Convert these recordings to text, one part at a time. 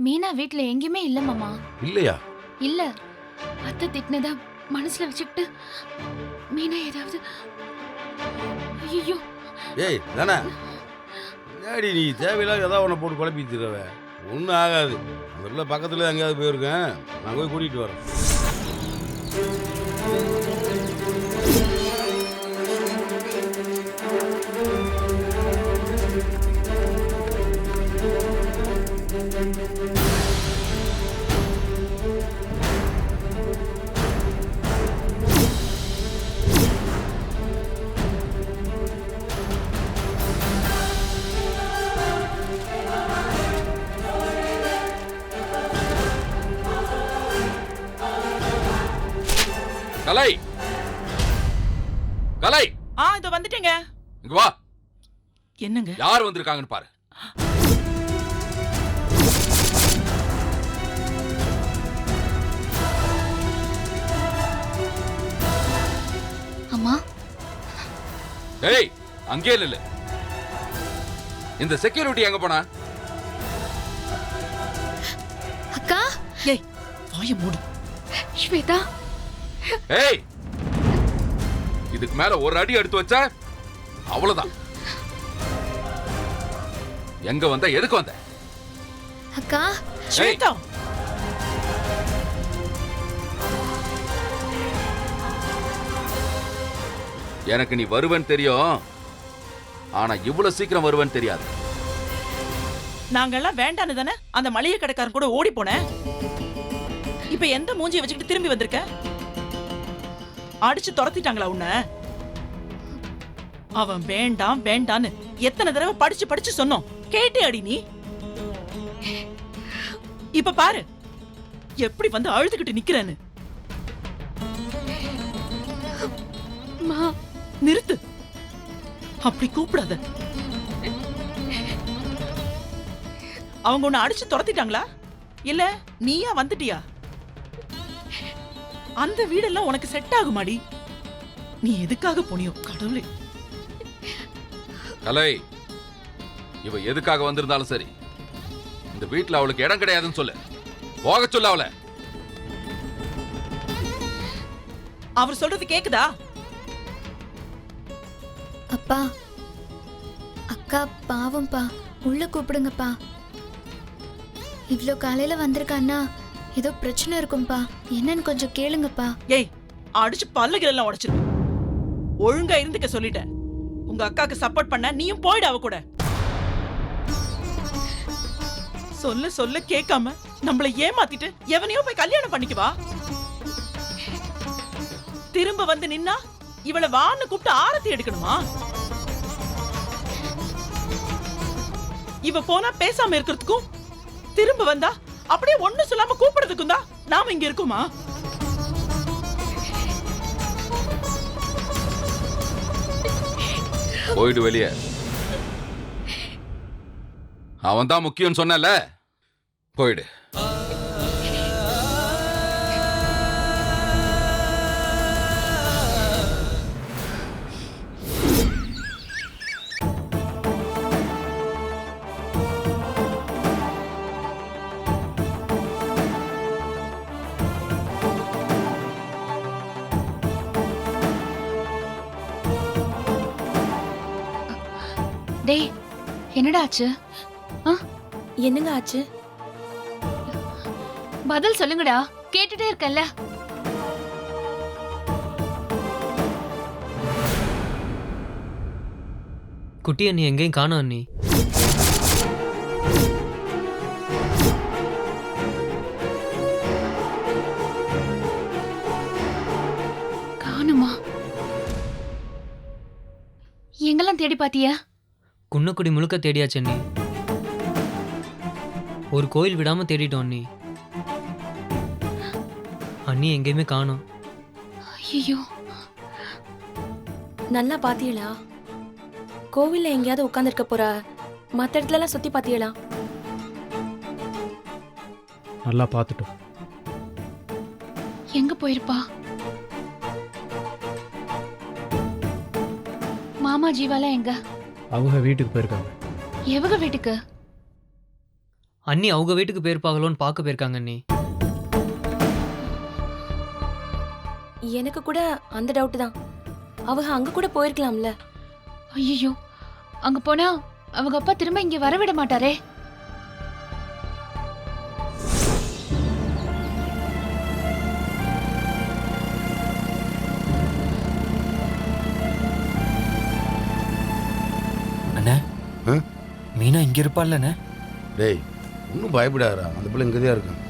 மீனா வீட்ல எங்கேயுமே இல்ல மாமா. இல்லையா? இல்ல. அத்தை திட்டினதா மனசுல வச்சுக்கிட்டு மீனா ஏதாவது ஐயோ ஏய் தானே ஏடி நீ தேவையில்லாத ஏதாவது ஒன்று போட்டு குழப்பி தருவ ஒன்றும் ஆகாது. பிள்ளை பக்கத்தில் எங்கேயாவது போயிருக்கேன். நான் போய் கூட்டிகிட்டு வரேன். கலை. கலை. ஆ இதோ வந்துட்டேங்க. இங்க வா. என்னங்க? யார் வந்திருக்காங்கன்னு பாரு. டேய் அங்கே இல்ல இந்த செக்யூரிட்டி எங்க போனா? அக்கா? ஏய் வாய மூடு. ஸ்வேதா? ஏய் இதுக்கு மேல ஒரு அடி எடுத்து வச்ச அவ்வளவுதான். எங்க வந்த எதுக்கு வந்த? அக்கா? ஸ்வேதா. எனக்கு நீ வருவன்னு தெரியும். ஆனா இவ்வளவு சீக்கிரம் வருவன்னு தெரியாது. நாங்கெல்லாம் வேண்டான்னு தானே? அந்த மளிகை கடைக்காரன் கூட ஓடி போனேன் இப்ப எந்த மூஞ்சியை வச்சுக்கிட்டு திரும்பி வந்திருக்க? அடிச்சு துரத்திட்டாங்களா உன்ன? அவன் வேண்டாம் வேண்டான்னு எத்தனை தடவை படிச்சு படிச்சு சொன்னோம். கேட்டே அடி நீ. இப்ப பாரு எப்படி வந்து அழுதுகிட்டு நிக்கிறேன்னு. மா நிறுத்து. அப்படி கூப்பிடாத. அவங்க உன்னை அடிச்சு துரத்திட்டாங்களா? இல்ல நீயா வந்துட்டியா? அந்த வீடெல்லாம் உனக்கு செட் ஆகுமாடி? நீ எதுக்காக போனியோ கடவுளே. கலை இவ எதுக்காக வந்திருந்தாலும் சரி இந்த வீட்ல அவளுக்கு இடம் கிடையாதுன்னு சொல்லு. போக சொல்லு அவளை. அவர் சொல்றது கேக்குதா? அப்பா. அக்கா பாவம்ப்பா. உள்ள கூப்பிடுங்கப்பா. இவ்வளோ காலையில வந்திருக்கான்னா ஏதோ பிரச்சனை இருக்கும்பா. என்னன்னு கொஞ்சம் கேளுங்கப்பா. ஏய் அடிச்சு பல்லுகள் உடைச்சிருக்கு ஒழுங்கா இருந்துக்க சொல்லிட்டேன். உங்க அக்காக்கு சப்போர்ட் பண்ண நீயும் போயிடு அவ கூட. சொல்ல சொல்ல கேட்காம நம்மள ஏமாத்திட்டு எவனையோ போய் கல்யாணம் பண்ணிக்குவா திரும்ப வந்து நின்னா இவளை வான்னு கூப்பிட்டு ஆரத்தி எடுக்கணுமா? இவ போனா பேசாம இருக்கிறதுக்கும் திரும்ப வந்தா அப்படியே ஒண்ணு சொல்லாம கூப்பிடுறதுக்கும் தான் நாம இங்க இருக்கோமா? போயிடு வெளிய. அவன் தான் முக்கியம்னு சொன்னல போயிடு. டேய் என்னடா ஆச்சு? என்னங்க ஆச்சு? பதில் சொல்லுங்கடா கேட்டுட்டே இருக்கேன்ல. குட்டி அண்ணி எங்கேயும் காணோம் அண்ணி. காணுமா? எங்கெல்லாம் தேடி பாத்தியா? குன்னக்குடி முழுக்க தேடியாச்சு அண்ணி. ஒரு கோயில் விடாம தேடிட்டோம் அண்ணி. அண்ணி எங்கேயுமே காணோம். ஐயோ நல்லா பாத்தீங்களா? கோவில்ல எங்கேயாவது உட்காந்துருக்க போறா மத்த இடத்துல எல்லாம் சுத்தி பாத்தீங்களா? நல்லா பார்த்துட்டோம் எங்க போயிருப்பா? மாமா ஜீவாலாம் எங்க? அவங்க வீட்டுக்கு போயிருக்காங்க. எவக வீட்டுக்கு? அண்ணி அவங்க வீட்டுக்கு போயிருப்பாங்களோன்னு பார்க்க போயிருக்காங்க அண்ணி. எனக்கு கூட அந்த டவுட் தான். அவங்க அங்க கூட போயிருக்கலாம்ல. ஐயோ அங்க போனா அவங்க அப்பா திரும்ப இங்க வர விட மாட்டாரே? இங்க இருப்பாள்லண்ணே டேய் ஒன்றும் பயப்படாதடா. அந்த பிள்ளை இங்கே தான் இருக்கும்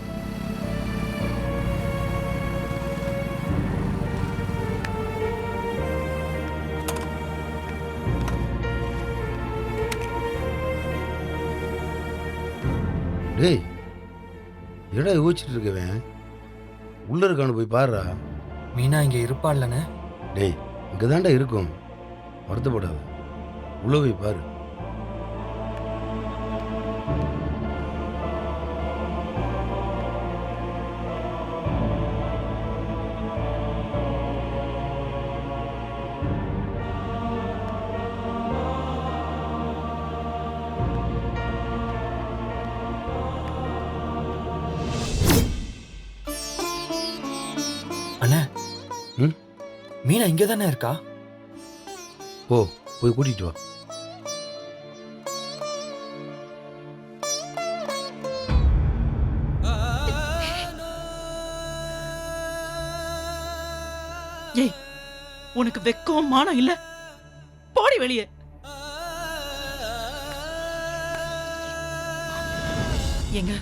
டேய் என்னடா யோசிச்சுட்டு இருக்கவன்? உள்ள இருக்கான்னு போய் பாருடா. மீனா இங்க இருப்பாள்லண்ணே? டேய் இங்கே தான்டா இருக்கும். வருத்தப்படாத. உள்ள போய் பாரு. மீனா இங்க தானே இருக்கா? போ போய் கூட்டிகிட்டு வா. ஏய் உனக்கு வெக்கம் மானம் இல்ல? போடி வெளியே. எங்க?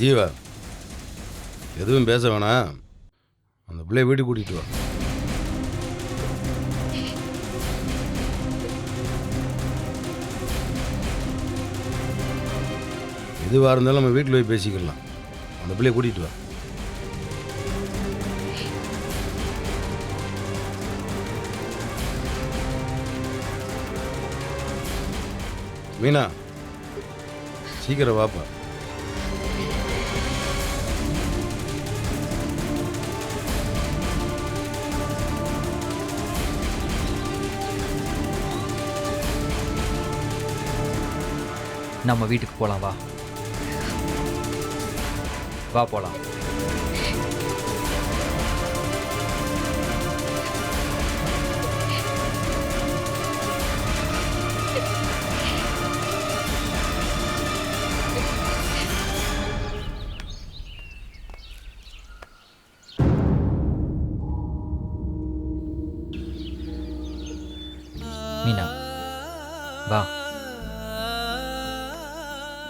ஜீவா எதுவும் பேச வேணாம். அந்த பிள்ளைய வீட்டுக்கு கூட்டிகிட்டு வா. எதுவாக இருந்தாலும் நம்ம வீட்டில் போய் பேசிக்கலாம். அந்த பிள்ளைய கூட்டிகிட்டு வா. மீனா சீக்கிரம் வாப்பா. நம்ம வீட்டுக்கு போகலாம் வா. வா போகலாம்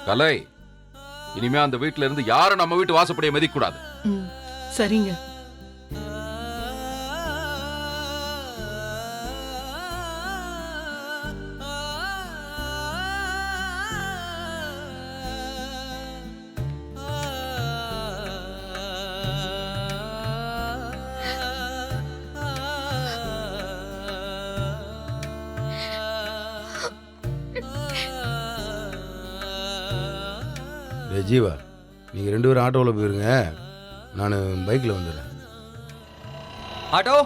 கலை. இனிமே அந்த வீட்டுல இருந்து யாரும் நம்ம வீட்டு வாசப்படியை மதிக்க கூடாது சரிங்க. ஜீவா நீங்கள் ரெண்டு பேரும் ஆட்டோவில் போயிருங்க. நான் பைக்கில் வந்துடுறேன் ஆட்டோ?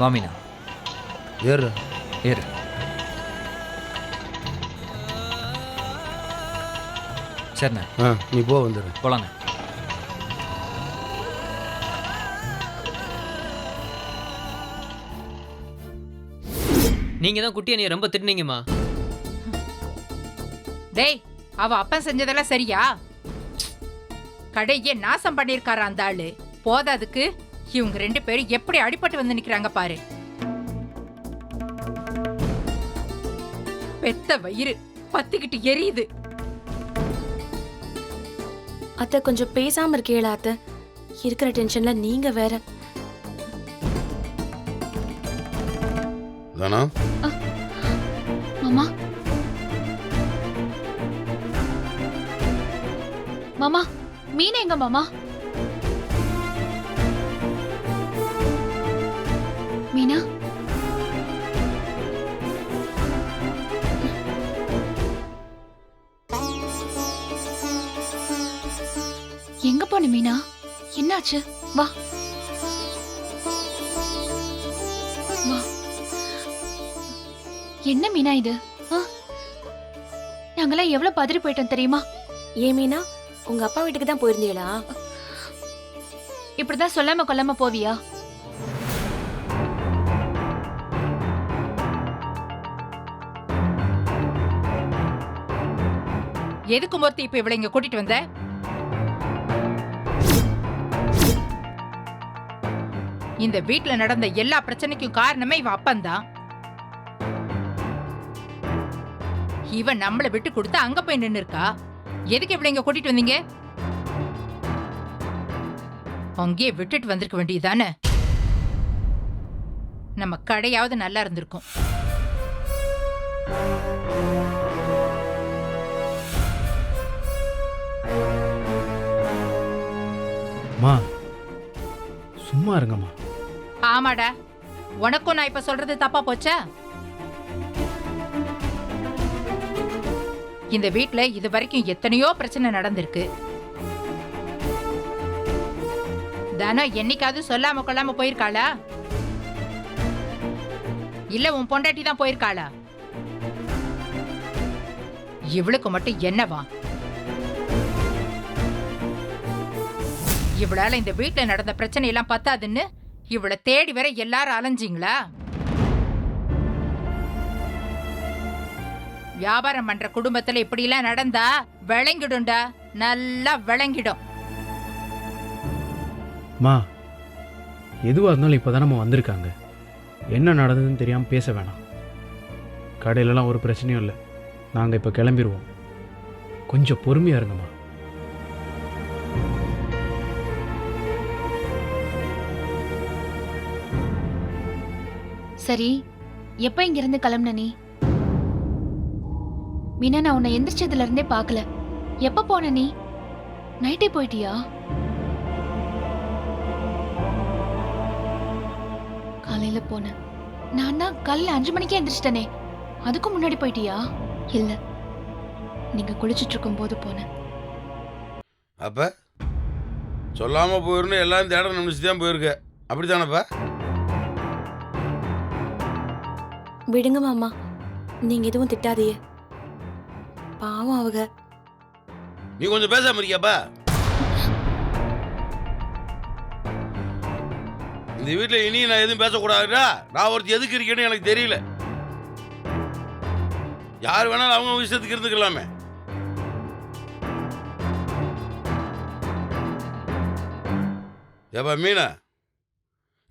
வா மீனா. ஏறு ஏறு. சரிண்ணே. ஆ நீ போ வந்துடுறேன் போலாங்க நீங்க தான் குட்டி அண்ணியை ரொம்ப திட்டுனீங்கம்மா. டேய் அவ அப்பன் செஞ்சதெல்லாம் சரியா? கடையே நாசம் பண்ணிருக்காரு அந்த ஆளு? போதாதுக்கு இவங்க ரெண்டு பேரும் எப்படி அடிபட்டு வந்து நிக்கிறாங்க பாரு. பெத்த வயிறு பத்திக்கிட்டு எரியுது. அத்தை கொஞ்சம் பேசாம இருக்கீங்களா அத்தை? இருக்கிற டென்ஷன்ல நீங்க வேற தானா? மாமா. மாமா மீன் எங்க மாமா? மீனா? எங்க போன மீனா? என்னாச்சு? வா வா. என்ன மீனா இது? ஆ? நாங்கெல்லாம் எவ்வளவு பதறி போயிட்டோம் தெரியுமா? ஏன் மீனா உங்க அப்பா வீட்டுக்கு தான் போயிருந்தீங்களா? இப்படிதான் சொல்லாம கொல்லாம போவியா? எதுக்கு மொத்த இப்ப இவளை இங்க கூட்டிட்டு வந்த? இந்த வீட்ல நடந்த எல்லா பிரச்சனைக்கும் காரணமே இவ அப்பன்தான் இவன் நம்மள விட்டு கொடுத்து அங்க போய் நின்னு இருக்கா எதுக்கு இவளை இங்க கூட்டிட்டு வந்தீங்க? அங்கேயே விட்டுட்டு வந்திருக்க வேண்டியதானே நம்ம கடையாவது நல்லா இருந்திருக்கும். அம்மா சும்மா இருங்கம்மா. ஆமாடா. உனக்கும் நான் இப்ப சொல்றது தப்பா போச்சா? இந்த வீட்ல இது வரைக்கும் எத்தனையோ பிரச்சனை நடந்திருக்கு. தனம் என்னைக்காவது சொல்லாம கொள்ளாம போயிருக்காளா? இல்ல உன் பொண்டாட்டி தான் போயிருக்காளா? இவளுக்கு மட்டும் என்னவா? இவளால இந்த வீட்டுல நடந்த பிரச்சனை எல்லாம் பத்தாதுன்னு இவளை தேடி வர எல்லாரும் அலைஞ்சிங்களா? வியாபாரம் பண்ற குடும்பத்துல இப்படி எல்லாம் நடந்தா விளங்கிடும்டா. நல்லா விளங்கிடும். அம்மா எதுவாக இருந்தாலும் இப்போ நம்ம வந்திருக்காங்க. என்ன நடந்ததுன்னு தெரியாமல் பேச வேணாம். கடையிலலாம் ஒரு பிரச்சனையும் இல்லை. நாங்கள் இப்போ கிளம்பிடுவோம் கொஞ்சம் பொறுமையாக இருங்கம்மா. சரி எப்ப இங்க இருந்து கிளம்புன நீ? மீனா நான் உன்னை எந்திரிச்சதுல இருந்தே பார்க்கல. எப்ப போன நீ? நைட்டே போயிட்டியா? காலையில போனேன். நான் தான் காலையில அஞ்சு மணிக்கே எந்திரிச்சிட்டனே. அதுக்கும் முன்னாடி போயிட்டியா? இல்ல. நீங்க குளிச்சிட்டு இருக்கும் போது போனேன். அப்ப? சொல்லாம போயிருந்து எல்லாரும் தேட நிமிஷம் தான் போயிருக்க. அப்படித்தானப்பா? விடுங்க மாமா. நீங்க எதுவும் திட்டாதீங்க. பாவம் அவங்க. நீ கொஞ்சம் பேசாம இருக்கியாப்பா? இந்த வீட்டில் இனி நான் எதுவும் பேசக்கூடாதுடா. நான் ஒருத்தி எதுக்கு இருக்கேன்னு எனக்கு தெரியல. யார் வேணாலும் அவங்க விஷயத்துக்கு இருந்துக்கலாமே. ஏப்பா மீனா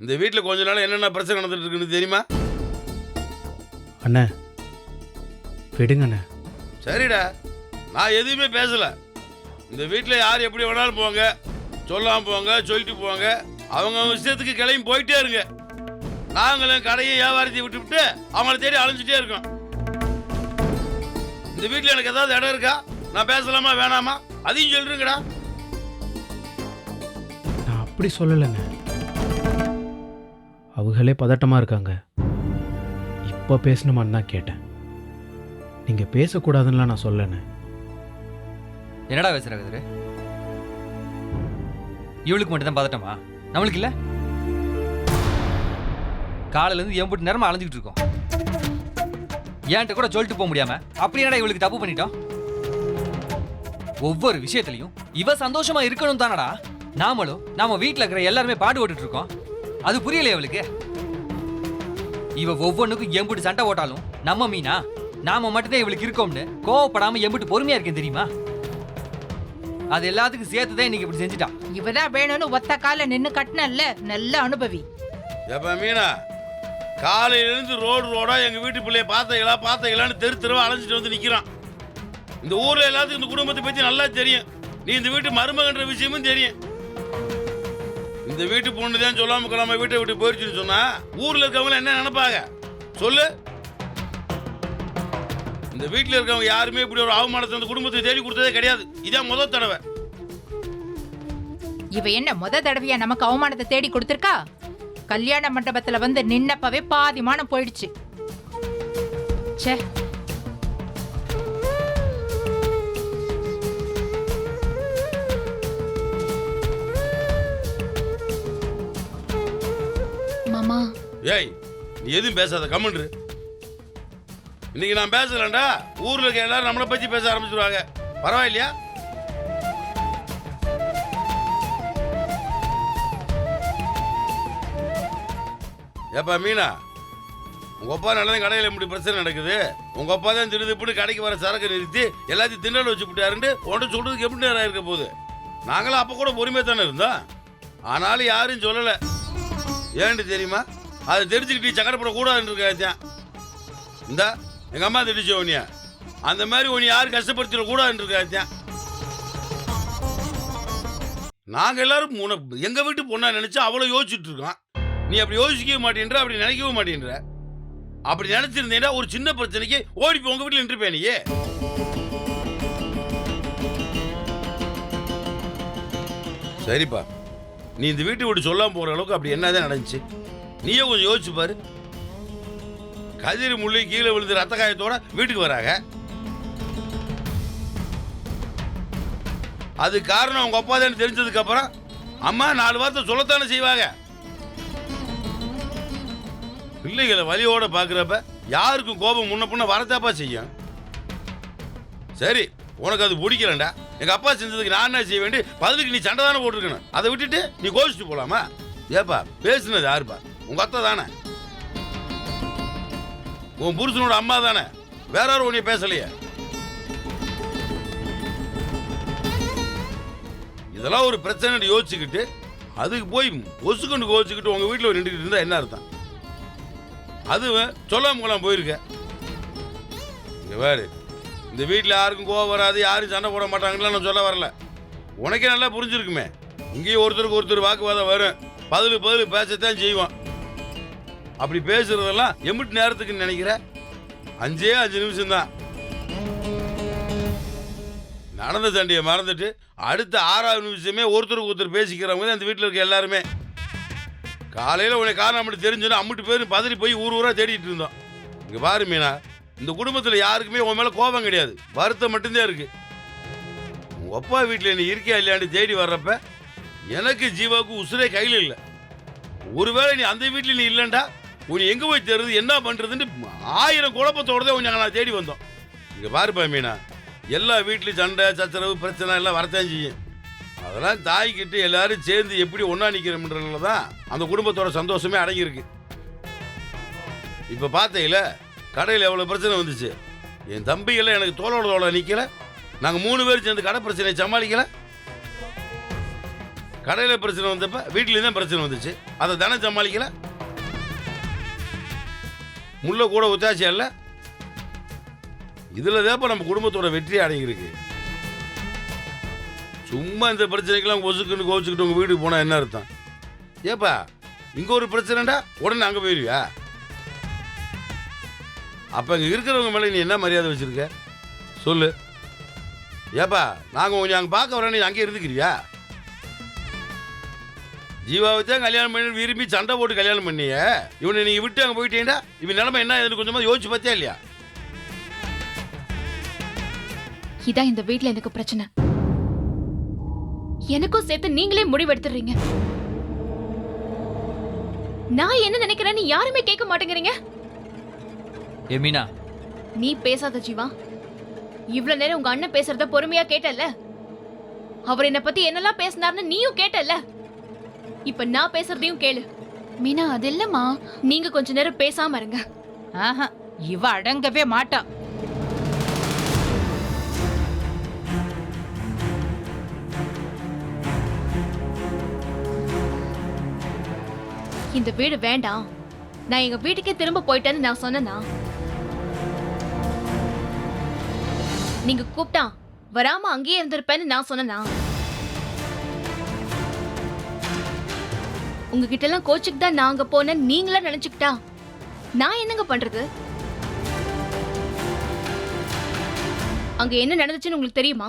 இந்த வீட்டில் கொஞ்ச நாள் என்னென்ன பிரச்சனை நடந்துட்டு இருக்குன்னு தெரியுமா? அண்ணே விடுங்கண்ணே சரிடா. நான் எதுவுமே பேசல. இந்த வீட்டில் யார் எப்படி வேணாலும் போங்க. சொல்லாமல் போங்க சொல்லிட்டு போங்க. அவங்க விஷயத்துக்கு கிளம்பி போயிட்டே இருங்க. நாங்களும் கடையை வியாபாரத்தை விட்டு விட்டு அவங்கள தேடி அலைஞ்சிட்டே இருக்கோம். இந்த வீட்டில் எனக்கு ஏதாவது இடம் இருக்கா? நான் பேசலாமா வேணாமா? அதையும் சொல்றீங்கடா. நான் அப்படி சொல்லலைங்க அவங்களே பதட்டமாக இருக்காங்க. இப்போ பேசணுமான்னு தான் கேட்டேன். நீங்கள் பேசக்கூடாதுன்னுலாம் நான் சொல்லண்ணே என்னடா பேசுகிற கதிரு? இவளுக்கு மட்டும் தான் பதட்டமா? நம்மளுக்கு இல்லை? காலையிலேருந்து என் எம்புட்டு நேரமாக அலைஞ்சிட்டு இருக்கோம். ஏன்ட்ட கூட சொல்லிட்டு போக முடியாம அப்படி என்னடா இவளுக்கு தப்பு பண்ணிட்டோம்? ஒவ்வொரு விஷயத்துலையும் இவ சந்தோஷமா இருக்கணும் தானடா? நாமளும் நாம வீட்டில் இருக்கிற எல்லாருமே பாடுபட்டுட்டு இருக்கோம். அது புரியலையே அவளுக்கு இவ ஒவ்வொன்றுக்கும் எம்பிட்டு சண்டை ஓட்டாலும் நம்ம மீனா? நாம மட்டும்தான் இவளுக்கு இருக்கோம்னு கோவப்படாம எம்புட்டு பொறுமையா இருக்கேன் தெரியுமா? அது எல்லாத்துக்கும் சேர்த்து தான் இன்னைக்கு இப்படி செஞ்சுட்டா. இவதான் வேணும்னு ஒத்த கால நின்னு கட்டினல்ல. நல்ல அனுபவி. எப்ப மீனா? காலையிலேருந்து ரோடு ரோடா எங்க வீட்டு பிள்ளைய பார்த்தீங்களா? பார்த்தீங்களான்னு தெரு தெருவா அலைஞ்சிட்டு வந்து நிக்கிறான். இந்த ஊர்ல எல்லாத்துக்கும் இந்த குடும்பத்தை பத்தி நல்லா தெரியும். நீ இந்த வீட்டு மருமகன்ற விஷயமும் தெரியும். இந்த வீட்டு பொண்ணு தான் சொல்லாம கொள்ளாம வீட்டை விட்டு போயிடுச்சுன்னு சொன்னா ஊர்ல இருக்கவங்க என்ன நினைப்பாங்க? சொல்லு. இந்த வீட்டுல இருக்கவங்க யாருமே இப்படி ஒரு அவமானத்தை அந்த குடும்பத்தை தேடி கொடுத்ததே கிடையாது. இதான் முதல் தடவை. இவ என்ன முத தடவையா நமக்கு அவமானத்தை தேடி கொடுத்திருக்கா? கல்யாண மண்டபத்துல வந்து நின்னப்பவே பாதி மானம் போயிடுச்சு. ச்சே. மாமா. ஏய் நீ எதுவும் பேசாத கம்முன்று இன்னைக்கு நான் பேசலண்டா ஊர்ல இருக்க எல்லாரும் நம்மளை பத்தி பேச ஆரம்பிச்சிருவாங்க. பரவாயில்லையா? ஏப்பா மீனா உங்க அப்பா நல்லதான் கடையில் இப்படி பிரச்சனை நடக்குது. உங்க அப்பா தான் திடீர்னு கடைக்கு வர சரக்கு நிறுத்தி எல்லாத்தையும் திண்டல் வச்சு விட்டாருன்ட்டு உன்கிட்ட சொல்றதுக்கு எப்படி நேரம் இருக்க போகுது? நாங்களும் அப்போ கூட பொறுமையாக தானே இருந்தோம். ஆனாலும் யாரும் சொல்லலை. ஏன்ட்டு தெரியுமா? அதை தெரிஞ்சுக்கிட்டு சக்கரப்படக்கூடாதுன்னு போடக்கூடாதுன்னு இருக்காச்சான் இந்தா எங்கள் அம்மா திட்டுச்சு உனிய அந்த மாதிரி உன்னை யாரும் கஷ்டப்படுத்திடக்கூடாதுன்னு இருக்காச்சான் நாங்கள் எல்லாரும் உன எங்கள் வீட்டு பொண்ணா நினச்சி அவ்வளோ யோசிச்சுட்டு இருக்கோம். நீ அப்படி யோசிக்கவே மாட்டேன்ற அப்படி நினைக்கவும் மாட்டேன்ற. அப்படி நினைச்சிருந்தேன்னா ஒரு சின்ன பிரச்சனைக்கு ஓடி போய் உங்க வீட்டில் நின்றுப்பேன் நீயே சரிப்பா. நீ இந்த வீட்டை விட்டு சொல்லாமல் போற அளவுக்கு அப்படி என்னதான் நடந்துச்சு? நீயே கொஞ்சம் யோசிச்சு பாரு. கதிர் முள்ளி கீழே விழுந்து ரத்த காயத்தோட வீட்டுக்கு வராங்க. அது காரணம் உங்க அப்பா தான் தெரிஞ்சதுக்கு அப்புறம் அம்மா நாலு வார்த்தை சொல்லத்தானே செய்வாங்க. பிள்ளைகளை வழியோட பாக்குறப்ப யாருக்கும் கோபம் முன்ன பின்ன வரத்தாப்பா செய்யும். சரி உனக்கு அது பிடிக்கலண்டா? எங்க அப்பா செஞ்சதுக்கு நான் என்ன செய்ய வேண்டி? பதிலுக்கு நீ சண்டை தானே போட்டிருக்கணும். அதை விட்டுட்டு நீ கோச்சிட்டு போலாமா? ஏப்பா பேசுனது யாருப்பா? உங்க அத்தை தானே. உன் புருஷனோட அம்மா தானே. வேற யாரும் உன்னை பேசலையே. இதெல்லாம் ஒரு பிரச்சனை யோசிச்சுக்கிட்டு அதுக்கு போய் ஒசுக்கொண்டு கோச்சுக்கிட்டு உங்க வீட்டில் நின்றுக்கிட்டு இருந்தா என்ன அர்த்தம்? அது சொல்லாம கொள்ளாம போயிருக்க. இங்க இந்த வீட்டில் யாருக்கும் கோவம் வராது யாரும் சண்டை போட மாட்டாங்கன்னு நான் சொல்ல வரல. உனக்கே நல்லா புரிஞ்சிருக்குமே. இங்கேயும் ஒருத்தருக்கு ஒருத்தர் வாக்குவாதம் வரும். பதில் பதில் பேசத்தான் செய்வோம். அப்படி பேசுறதெல்லாம் எம்பிட்டு நேரத்துக்குன்னு நினைக்கிற? அஞ்சே அஞ்சு நிமிஷம் தான் நடந்த சண்டையை மறந்துட்டு அடுத்த ஆறாவது நிமிஷமே ஒருத்தருக்கு ஒருத்தர் பேசிக்கிறவங்க தான் அந்த வீட்டில் இருக்க எல்லாருமே. காலையில் உனக்கு காரணம் அப்படி தெரிஞ்சுன்னா அம்முட்டு பேரும் பதறி போய் ஊர் ஊராக தேடிட்டு இருந்தோம். இங்கே பாரு மீனா இந்த குடும்பத்தில் யாருக்குமே உன் மேலே கோபம் கிடையாது. வருத்தம் மட்டும்தான் இருக்கு. உங்கள் அப்பா வீட்டில் நீ இருக்கியா இல்லையான்னு தேடி வர்றப்ப எனக்கு ஜீவாவுக்கு உசுரே கையில் இல்லை. ஒருவேளை நீ அந்த வீட்டில் நீ இல்லைண்டா உன் எங்கே போய் தேடுறது என்ன பண்ணுறதுன்னு ஆயிரம் குழப்பத்தோட தான் உன்னை நான் தேடி வந்தோம். இங்கே பாருப்பா மீனா எல்லா வீட்லேயும் சண்டை சச்சரவு பிரச்சனை எல்லாம் வரத்தான் செய்யும். அதெல்லாம் தாய்கிட்ட எல்லாரும் சேர்ந்து எப்படி ஒன்றா நிற்கிறோம்ன்றதுல தான் அந்த குடும்பத்தோட சந்தோஷமே அடங்கியிருக்கு. இப்போ பார்த்தீங்கள கடையில் எவ்வளோ பிரச்சனை வந்துச்சு. என் தம்பிகளை எனக்கு தோளோட தோள நிற்கல நாங்கள் மூணு பேர் சேர்ந்து கடை பிரச்சனையை சமாளிக்கல. கடையில் பிரச்சனை வந்தப்ப வீட்லேயும் தான் பிரச்சனை வந்துச்சு. அதை தானே சமாளிக்கல? முள்ள கூட ஒத்தாச்சியா இல்லை? இதில் தான் நம்ம குடும்பத்தோட வெற்றி அடங்கியிருக்கு சும்மா இந்த பிரச்சனைக்கெல்லாம் ஒசுக்குன்னு கோச்சுக்கிட்டு உங்கள் வீட்டுக்கு போனால் என்ன அர்த்தம்? ஏப்பா இங்கே ஒரு பிரச்சனைடா உடனே அங்கே போயிருவியா? அப்போ இங்கே இருக்கிறவங்க மேலே நீ என்ன மரியாதை வச்சுருக்க? சொல்லு. ஏப்பா நாங்கள் கொஞ்சம் அங்கே பார்க்க வரேன் நீ அங்கே இருந்துக்கிறியா? ஜீவாவை தான் கல்யாணம் பண்ணி விரும்பி சண்டை போட்டு கல்யாணம் பண்ணிய. இவனை நீங்கள் விட்டு அங்கே போயிட்டீங்கன்னா இவன் நிலைமை என்ன ஏதுன்னு கொஞ்சமாக யோசிச்சு பார்த்தியா இல்லையா? இதான் இந்த வீட்ல எனக்கு பிரச்சனை. எனக்கும் சேர்த்து நீங்களே முடிவெடுத்துறீங்க நான் என்ன நினைக்கிறேன்னு யாருமே கேட்க மாட்டேங்கிறீங்க? ஏ மீனா நீ பேசாத ஜீவா. இவ்ளோ நேரம் உங்க அண்ணன் பேசுறத பொறுமையா கேட்டல்ல? அவர் என்ன பத்தி என்னெல்லாம் பேசினார்னு நீயும் கேட்டல்ல? இப்ப நான் பேசுறதையும் கேளு. மீனா அது இல்லம்மா. நீங்க கொஞ்ச நேரம் பேசாம இருங்க. ஆஹா இவ அடங்கவே மாட்டா. இந்த வீடு வேண்டாம். நான் எங்க வீட்டுக்கே திரும்ப போயிட்டேன்னு நான் சொன்னேனா? நீங்க கூப்பிட்டா வராம அங்கேயே இருந்திருப்பேன்னு நான் சொன்னேனா? உங்ககிட்ட எல்லாம் கோச்சுக்கு தான் நான் அங்க போனேன் நீங்களா நினைச்சுக்கிட்டா? நான் என்னங்க பண்றது? அங்க என்ன நடந்துச்சுன்னு உங்களுக்கு தெரியுமா?